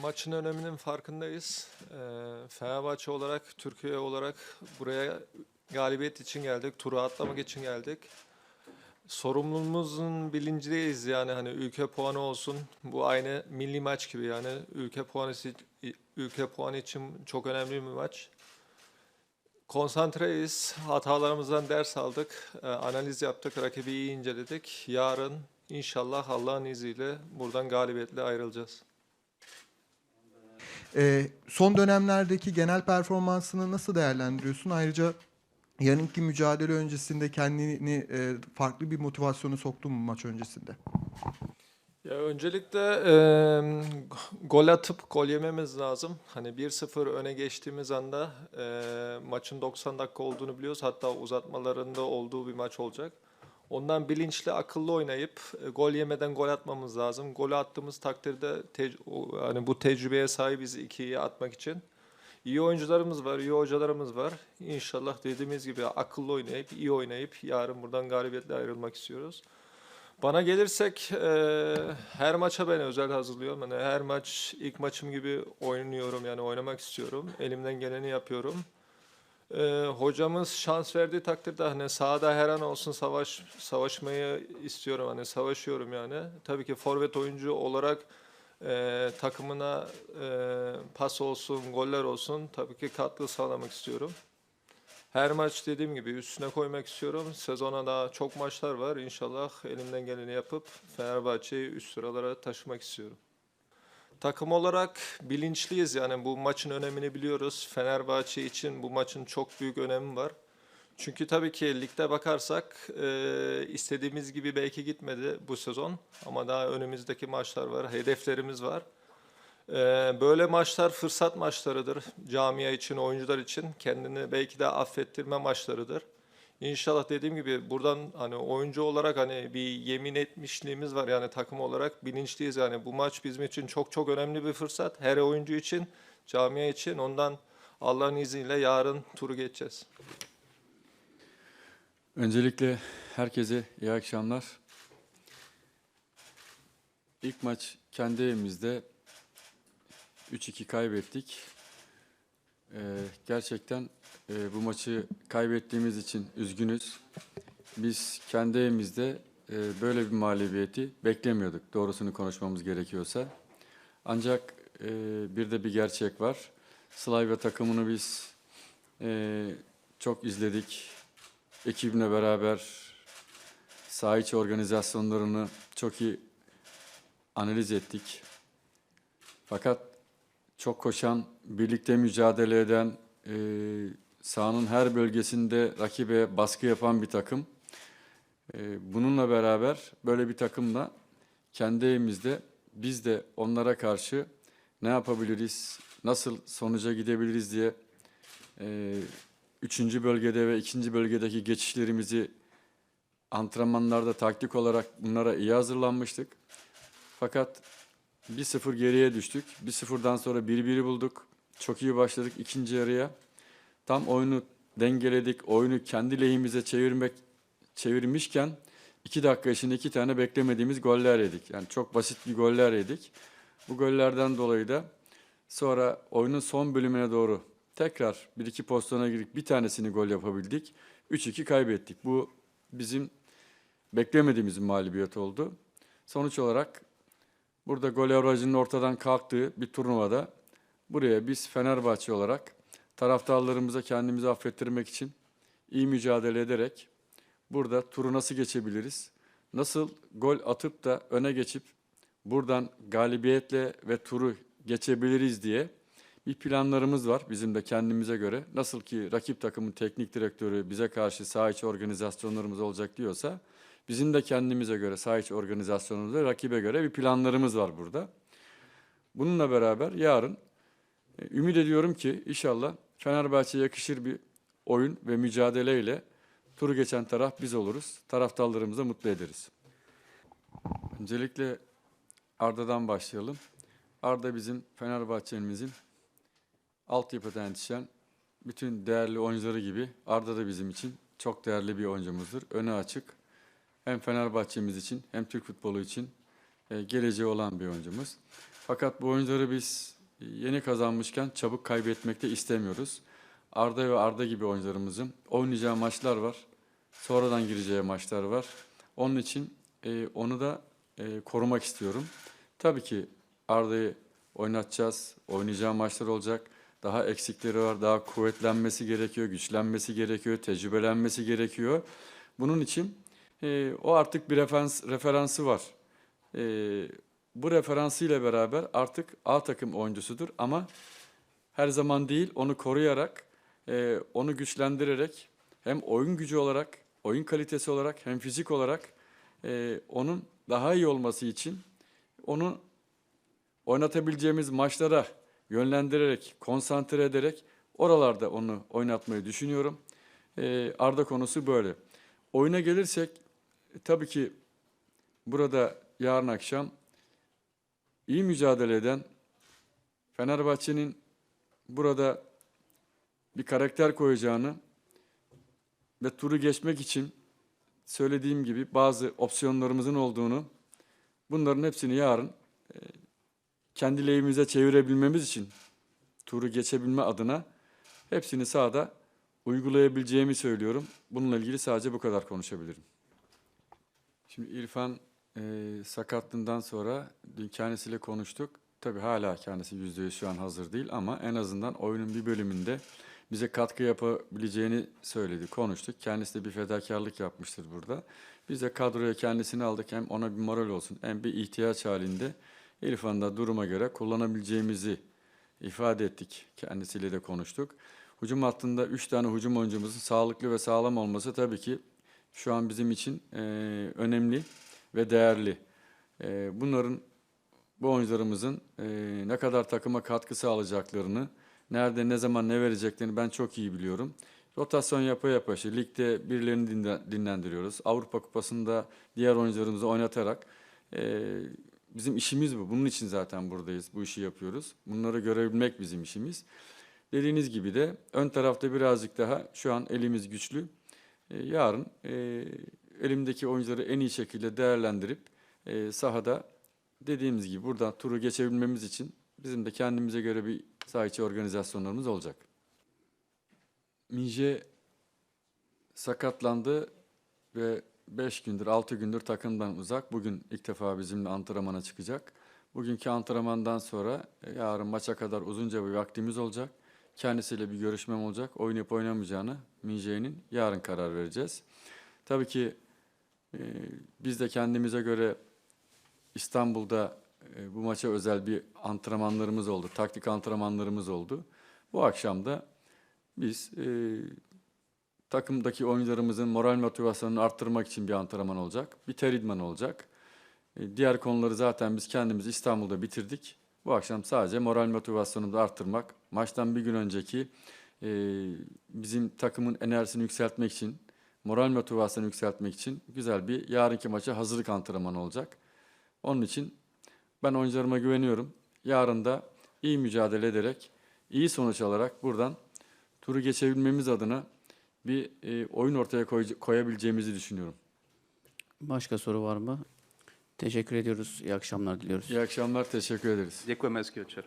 maçın öneminin farkındayız. Ee, Fenerbahçe olarak, Türkiye olarak buraya galibiyet için geldik, turu atlamak için geldik. Sorumluluğumuzun bilincindeyiz yani hani ülke puanı olsun. Bu aynı milli maç gibi yani ülke puanı ülke puanı için çok önemli bir maç. Konsantreyiz. Hatalarımızdan ders aldık. e, analiz yaptık. Rakibi iyi inceledik. Yarın inşallah Allah'ın izniyle buradan galibiyetle ayrılacağız. Ee, son dönemlerdeki genel performansını nasıl değerlendiriyorsun? Ayrıca yarınki mücadele öncesinde kendini e, farklı bir motivasyona soktun mu maç öncesinde? Ya öncelikle e, gol atıp gol yememiz lazım. Hani 1-0 öne geçtiğimiz anda e, maçın 90 dakika olduğunu biliyoruz. Hatta uzatmalarında olduğu bir maç olacak. Ondan bilinçli, akıllı oynayıp e, gol yemeden gol atmamız lazım. Golü attığımız takdirde hani bu tecrübeye sahibiz ikiyi atmak için. İyi oyuncularımız var, iyi hocalarımız var. İnşallah dediğimiz gibi akıllı oynayıp, iyi oynayıp yarın buradan galibiyetle ayrılmak istiyoruz. Bana gelirsek e, her maça ben özel hazırlıyorum. Hani her maç ilk maçım gibi oynuyorum yani oynamak istiyorum. Elimden geleni yapıyorum. E, hocamız şans verdiği takdirde hani sahada her an olsun savaş savaşmayı istiyorum. Hani savaşıyorum yani. Tabii ki forvet oyuncu olarak e, takımına e, pas olsun, goller olsun tabii ki katkı sağlamak istiyorum. Her maç dediğim gibi üstüne koymak istiyorum. Sezona daha çok maçlar var. İnşallah elimden geleni yapıp Fenerbahçe'yi üst sıralara taşımak istiyorum. Takım olarak bilinçliyiz yani bu maçın önemini biliyoruz. Fenerbahçe için bu maçın çok büyük önemi var. Çünkü tabii ki ligde bakarsak e, istediğimiz gibi belki gitmedi bu sezon ama daha önümüzdeki maçlar var, hedeflerimiz var. E, böyle maçlar fırsat maçlarıdır. Camia için, oyuncular için kendini belki de affettirme maçlarıdır. İnşallah dediğim gibi buradan hani oyuncu olarak hani bir yemin etmişliğimiz var yani takım olarak bilinçliyiz yani bu maç bizim için çok çok önemli bir fırsat. Her oyuncu için, camia için ondan Allah'ın izniyle yarın turu geçeceğiz. Öncelikle herkese iyi akşamlar. İlk maç kendi evimizde 3-2 kaybettik. Ee, gerçekten e, bu maçı kaybettiğimiz için üzgünüz. Biz kendi evimizde e, böyle bir mağlubiyeti beklemiyorduk doğrusunu konuşmamız gerekiyorsa. Ancak e, bir de bir gerçek var. Slavia takımını biz e, çok izledik. Ekibimle beraber saha içi organizasyonlarını çok iyi analiz ettik. Fakat çok koşan, birlikte mücadele eden, e, sahanın her bölgesinde rakibe baskı yapan bir takım. E, bununla beraber böyle bir takımla kendi evimizde biz de onlara karşı ne yapabiliriz, nasıl sonuca gidebiliriz diye e, üçüncü bölgede ve ikinci bölgedeki geçişlerimizi antrenmanlarda taktik olarak bunlara iyi hazırlanmıştık. Fakat 1-0 geriye düştük. 1-0'dan sonra 1-1'i bulduk. Çok iyi başladık ikinci yarıya. Tam oyunu dengeledik. Oyunu kendi lehimize çevirmek çevirmişken iki dakika içinde iki tane beklemediğimiz goller yedik. Yani çok basit bir goller yedik. Bu gollerden dolayı da sonra oyunun son bölümüne doğru tekrar bir iki pozisyona girip bir tanesini gol yapabildik. 3-2 kaybettik. Bu bizim beklemediğimiz mağlubiyet oldu. Sonuç olarak burada gol ortadan kalktığı bir turnuvada buraya biz Fenerbahçe olarak taraftarlarımıza kendimizi affettirmek için iyi mücadele ederek burada turu nasıl geçebiliriz? Nasıl gol atıp da öne geçip buradan galibiyetle ve turu geçebiliriz diye bir planlarımız var bizim de kendimize göre. Nasıl ki rakip takımın teknik direktörü bize karşı saha organizasyonlarımız olacak diyorsa bizim de kendimize göre saha içi organizasyonumuz ve rakibe göre bir planlarımız var burada. Bununla beraber yarın e, ümit ediyorum ki inşallah Fenerbahçe'ye yakışır bir oyun ve mücadeleyle turu geçen taraf biz oluruz. Taraftarlarımızı mutlu ederiz. Öncelikle Arda'dan başlayalım. Arda bizim Fenerbahçe'mizin altyapıdan yetişen bütün değerli oyuncuları gibi Arda da bizim için çok değerli bir oyuncumuzdur. Öne açık. Hem Fenerbahçe'miz için hem Türk futbolu için e, geleceği olan bir oyuncumuz. Fakat bu oyuncuları biz yeni kazanmışken çabuk kaybetmek de istemiyoruz. Arda ve Arda gibi oyuncularımızın oynayacağı maçlar var. Sonradan gireceği maçlar var. Onun için e, onu da e, korumak istiyorum. Tabii ki Arda'yı oynatacağız. Oynayacağı maçlar olacak. Daha eksikleri var. Daha kuvvetlenmesi gerekiyor, güçlenmesi gerekiyor, tecrübelenmesi gerekiyor. Bunun için e, o artık bir referans, referansı var. E, bu referansıyla beraber artık A takım oyuncusudur ama her zaman değil onu koruyarak, e, onu güçlendirerek hem oyun gücü olarak, oyun kalitesi olarak hem fizik olarak e, onun daha iyi olması için onu oynatabileceğimiz maçlara yönlendirerek, konsantre ederek oralarda onu oynatmayı düşünüyorum. E, Arda konusu böyle. Oyuna gelirsek tabii ki burada yarın akşam iyi mücadele eden Fenerbahçe'nin burada bir karakter koyacağını ve turu geçmek için söylediğim gibi bazı opsiyonlarımızın olduğunu bunların hepsini yarın e, kendi lehimize çevirebilmemiz için turu geçebilme adına hepsini sahada uygulayabileceğimi söylüyorum. Bununla ilgili sadece bu kadar konuşabilirim. Şimdi İrfan e, sakatlığından sonra dün kendisiyle konuştuk. Tabii hala kendisi yüzde yüz şu an hazır değil ama en azından oyunun bir bölümünde bize katkı yapabileceğini söyledi, konuştuk. Kendisi de bir fedakarlık yapmıştır burada. Biz de kadroya kendisini aldık hem ona bir moral olsun hem bir ihtiyaç halinde İrfan'ı da duruma göre kullanabileceğimizi ifade ettik. Kendisiyle de konuştuk. Hücum hattında 3 tane hücum oyuncumuzun sağlıklı ve sağlam olması tabii ki şu an bizim için e, önemli ve değerli. E, bunların bu oyuncularımızın e, ne kadar takıma katkı sağlayacaklarını, nerede ne zaman ne vereceklerini ben çok iyi biliyorum. Rotasyon yapa yapa işte ligde birilerini dinle- dinlendiriyoruz. Avrupa Kupası'nda diğer oyuncularımızı oynatarak e, bizim işimiz bu. Bunun için zaten buradayız. Bu işi yapıyoruz. Bunları görebilmek bizim işimiz. Dediğiniz gibi de ön tarafta birazcık daha şu an elimiz güçlü. E, yarın e, elimdeki oyuncuları en iyi şekilde değerlendirip e, sahada dediğimiz gibi buradan turu geçebilmemiz için bizim de kendimize göre bir saha içi organizasyonlarımız olacak. Minje sakatlandı ve 5 gündür, 6 gündür takımdan uzak. Bugün ilk defa bizimle antrenmana çıkacak. Bugünkü antrenmandan sonra e, yarın maça kadar uzunca bir vaktimiz olacak. Kendisiyle bir görüşmem olacak. Oynayıp oynamayacağını Minje'nin yarın karar vereceğiz. Tabii ki e, biz de kendimize göre İstanbul'da e, bu maça özel bir antrenmanlarımız oldu. Taktik antrenmanlarımız oldu. Bu akşam da biz e, takımdaki oyuncularımızın moral motivasyonunu arttırmak için bir antrenman olacak. Bir ter idmanı olacak. E, diğer konuları zaten biz kendimiz İstanbul'da bitirdik. Bu akşam sadece moral motivasyonumuzu arttırmak, maçtan bir gün önceki e, bizim takımın enerjisini yükseltmek için, moral motivasyonu yükseltmek için güzel bir yarınki maça hazırlık antrenmanı olacak. Onun için ben oyuncularıma güveniyorum. Yarın da iyi mücadele ederek, iyi sonuç alarak buradan turu geçebilmemiz adına bir e, oyun ortaya koy- koyabileceğimizi düşünüyorum. Başka soru var mı? Teşekkür ediyoruz. İyi akşamlar diliyoruz. İyi akşamlar, teşekkür ederiz. Ďakujeme, hezký večer.